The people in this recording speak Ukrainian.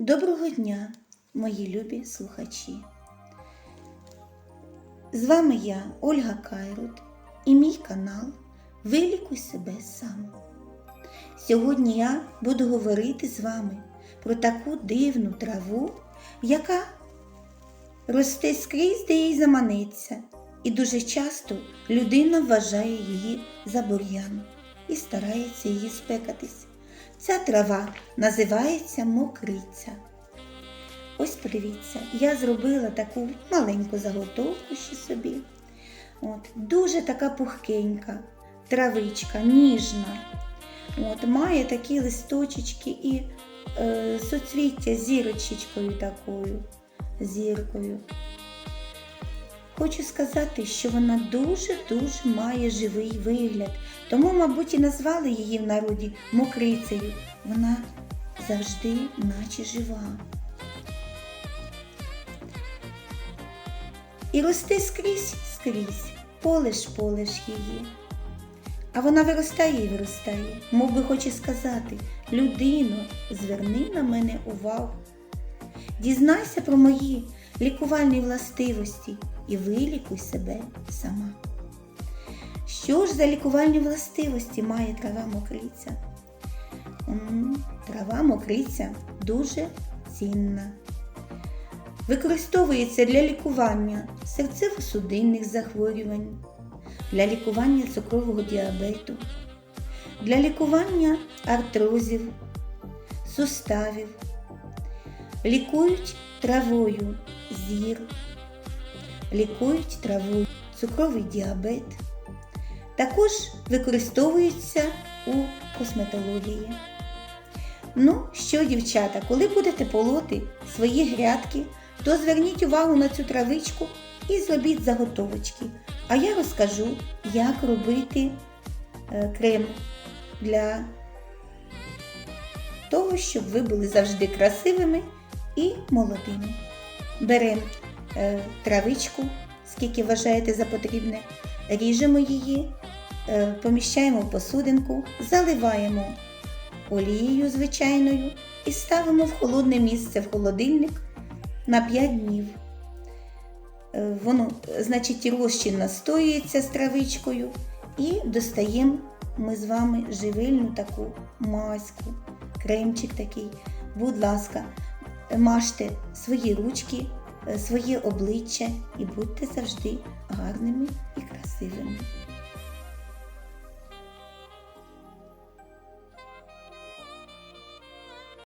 Доброго дня, мої любі слухачі. З вами я, Ольга Кайрут, і мій канал Вилікуй себе сам. Сьогодні я буду говорити з вами про таку дивну траву, яка росте скрізь, де їй заманеться, і дуже часто людина вважає її за бур'ян і старається її спекатись. Ця трава називається мокриця. Ось подивіться, я зробила таку маленьку заготовку ще собі. От, Дуже така пухкенька, травичка, ніжна. От, Має такі листочечки і е, соцвіття зірочечкою такою, зіркою. Хочу сказати, що вона дуже-дуже має живий вигляд, тому, мабуть, і назвали її в народі мокрицею. Вона завжди наче жива. І росте скрізь скрізь, полиш полиш її. А вона виростає і виростає, мов би хоче сказати, людино, зверни на мене увагу. Дізнайся про мої лікувальні властивості і вилікуй себе сама. Що ж за лікувальні властивості має трава мокриця? Трава мокриця дуже цінна. Використовується для лікування серцево-судинних захворювань, для лікування цукрового діабету, для лікування артрозів, суставів, лікують травою зір, лікують травою цукровий діабет. Також використовується у косметології. Ну що, дівчата, коли будете полоти свої грядки, то зверніть увагу на цю травичку і зробіть заготовочки. А я розкажу, як робити е, крем для того, щоб ви були завжди красивими і молодими. Беремо е, травичку, скільки вважаєте за потрібне, ріжемо її, е, поміщаємо в посудинку, заливаємо олією звичайною і ставимо в холодне місце в холодильник на 5 днів. Е, Воно, значить, розчин настоюється з травичкою і достаємо ми з вами живильну таку маську, кремчик такий. Будь ласка, мажте свої ручки, е, своє обличчя і будьте завжди гарними і красивими. season.